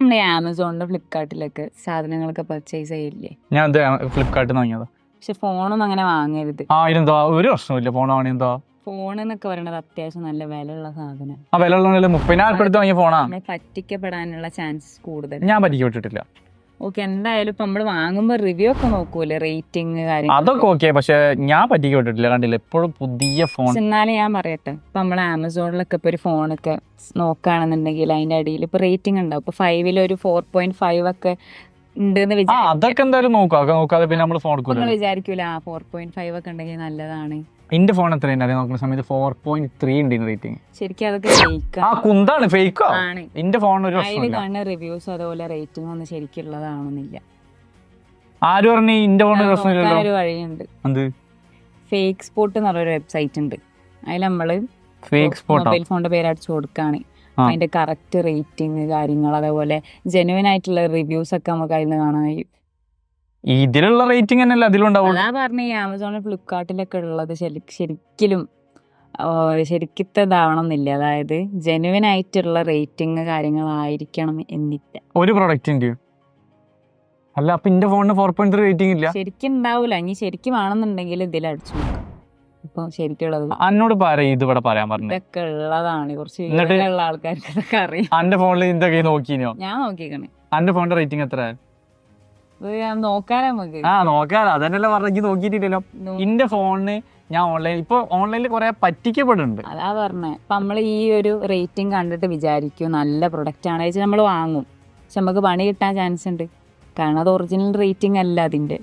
നമ്മുടെ ആമസോണിലും ഫ്ലിപ്കാർട്ടിലൊക്കെ സാധനങ്ങളൊക്കെ പർച്ചേസ് ചെയ്യില്ലേ? ഞാൻ ഇത് ഫ്ലിപ്കാർട്ടിൽ നിന്ന് വാങ്ങിയതാ. പക്ഷെ ഫോണൊന്നും അങ്ങനെ വാങ്ങരുത്. ആ അതിനെന്താ ഒരു പ്രശ്നമില്ല ഫോൺ വാങ്ങിയെന്താ ഫോൺ എന്നൊക്കെ പറയുന്നത് അത്യാവശ്യം നല്ല വിലയുള്ള സാധനം. ആ വില ഉള്ള മുപ്പതിനായിരം ഉറുപ്പിക എടുത്ത് വാങ്ങിയ ഫോണാ? നമ്മൾ പറ്റിക്കപ്പെടാനുള്ള ചാൻസസ് കൂടുതൽ. ഞാൻ പറ്റിക്ക് വിട്ടിട്ടില്ല ഓക്കെ എന്തായാലും ഇപ്പൊ നമ്മൾ വാങ്ങുമ്പോൾ റിവ്യൂ ഒക്കെ നോക്കൂലേ റേറ്റിംഗ് കാര്യങ്ങൾ അതൊക്കെ ഓക്കെ പക്ഷെ ഞാൻ പറ്റിക്ക് വിട്ടിട്ടില്ല കണ്ടില്ല? എപ്പോഴും പുതിയ ഫോൺ. എന്നാലും ഞാൻ പറയട്ടെ ഇപ്പൊ നമ്മൾ ആമസോണിലൊക്കെ ഇപ്പൊ ഒരു ഫോണൊക്കെ നോക്കുകയാണെന്നുണ്ടെങ്കിൽ അതിന്റെ അടിയിൽ ഇപ്പൊ റേറ്റിംഗ് ഉണ്ടാവും. ഇപ്പൊ ഫൈവിൽ ഒരു ഫോർ പോയിന്റ് ഫൈവ് ഒക്കെ ഉണ്ടെന്ന് ആ അതൊക്കെ എന്തായാലും നോക്കാം. അതൊക്കെ നോക്കാതെ പിന്നെ നമ്മൾ ഫോൺ എടുക്കൂല നിങ്ങൾ വിചാരിക്കൂല ആ ഫോർ പോയിന്റ് ഫൈവ് ഒക്കെ ഉണ്ടെങ്കിൽ നല്ലതാണ്. എന്റെ ഫോൺ എത്ര ഉണ്ടായി നോക്കുന്ന സമയത്ത് ഫോർ പോയിന്റ് ത്രീ ഉണ്ട് റേറ്റിംഗ് ശരിക്കും അതൊക്കെ ഫേക്ക് ആ. കുന്താണ് ഫേക്കോ ആണ്. എന്റെ ഫോൺ ഒരു അതിൽ പ്രശ്നമില്ല. കാണുന്ന റിവ്യൂസ് അതുപോലെ റേറ്റിംഗ് ഒന്നും ശരിക്കുള്ളതാണെന്നില്ല ആര് പറഞ്ഞു എന്റെ ഫോൺ ഒരു പ്രശ്നമില്ലല്ലോ? ഒരു വഴിയുണ്ട്. എന്ത്? ഫേക്ക് സ്പോട്ട് എന്ന് പറഞ്ഞൊരു വെബ്സൈറ്റ് ഉണ്ട്. അതിൽ നമ്മൾ ഫേക്ക് സ്പോട്ടോ മൊബൈൽ ഫോണിന്റെ പേര് അടിച്ചു കൊടുക്കുകയാണ്. അതിന്റെ കറക്റ്റ് റേറ്റിംഗ് കാര്യങ്ങൾ അതേപോലെ ജെനുവൻ ആയിട്ടുള്ള റിവ്യൂസ് ഒക്കെ നമുക്ക് അതിൽ കാണാൻ കഴിയും. ഇതിലുള്ള റേറ്റിംഗ് തന്നെ അതിലുണ്ടാവും ഞാൻ പറഞ്ഞ ഈ ആമസോണിൽ ഫ്ലിപ്കാർട്ടിലൊക്കെ ഉള്ളത് ശരിക്കും ശരിക്കത്തതാവണം എന്നില്ല അതായത് ജെനുവൻ ആയിട്ടുള്ള റേറ്റിംഗ് കാര്യങ്ങളായിരിക്കണം എന്നില്ല. ഒരു പ്രൊഡക്റ്റിന്റെ അല്ല അപ്പൊ ഇന്റെ ഫോണിന് ഫോർ പോയിന്റ് റേറ്റിംഗ് ഇല്ല? ശരിക്കും ഉണ്ടാവില്ല ഇനി ശരിക്കും ആണെന്നുണ്ടെങ്കിൽ ഇതിൽ അടിച്ചു നോക്കാം. ഇപ്പൊ ശരിക്കുള്ളത് അന്നോട് പറയും ഇത് ഇവിടെ പറയാൻ പറഞ്ഞു? ഇതൊക്കെ ഉള്ളതാണ്. കുറച്ച് ഉള്ള ആൾക്കാർക്ക് ഇതൊക്കെ അറിയാം. അന്റെ ഫോണിൽ ഇതൊക്കെ നോക്കിനോ? ഞാൻ നോക്കിക്കണേ. അന്റെ ഫോണിന്റെ റേറ്റിംഗ് എത്ര ഞാൻ നമുക്ക്. ആ നോക്കാലോ. അതന്നെയല്ലേ പറഞ്ഞു നോക്കിയിട്ടില്ലല്ലോ. എന്റെ ഫോണിന് ഞാൻ ഓൺലൈൻ ഇപ്പൊ ഓൺലൈനിൽ കുറെ പറ്റിക്കപ്പെടുന്നുണ്ട്. അതാ പറഞ്ഞേ. അപ്പൊ നമ്മൾ ഈ ഒരു റേറ്റിംഗ് കണ്ടിട്ട് വിചാരിക്കും. നല്ല പ്രൊഡക്റ്റ് ആണ് വെച്ചാൽ നമ്മൾ വാങ്ങും. പക്ഷെ നമുക്ക് പണി കിട്ടാൻ ചാൻസ് ഉണ്ട്. കാരണം അത് ഒറിജിനൽ റേറ്റിംഗ് അല്ല അതിന്റെ.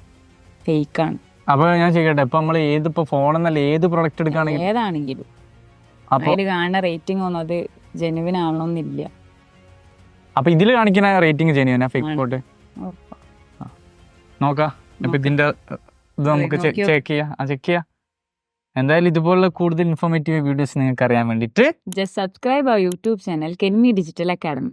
ഫേക്ക് ആണ് അപ്പൊ ഞാൻ ചെയ്യട്ടെ ഇപ്പൊ നമ്മൾ ഏത് ഇപ്പൊ ഫോൺ എന്നല്ല ഏത് പ്രൊഡക്റ്റ് എടുക്കുകയാണെങ്കിൽ ഏതാണെങ്കിലും. അപ്പൊ അതിൽ കാണുന്ന റേറ്റിംഗ് ഒന്നും അത് ജെനുവിൻ ആവണമെന്നില്ല അപ്പോൾ ഇതിൽ കാണിക്കുന്ന റേറ്റിംഗ് ചെയ്യുന്ന ഫേക്ക് ആണ്. പോട്ട് നോക്കാം. ഇപ്പൊ ഇതിന്റെ അഹ്, ഇത് നമുക്ക് ചെക്ക് ചെയ്യാം. ആ ചെക്ക് ചെയ്യാം. എന്തായാലും ഇതുപോലുള്ള കൂടുതൽ ഇൻഫോർമേറ്റീവ് വീഡിയോസ് നിങ്ങൾക്ക് അറിയാൻ വേണ്ടിയിട്ട് ജസ്റ്റ് സബ്സ്ക്രൈബ് അവർ YouTube channel Kenmi Digital Academy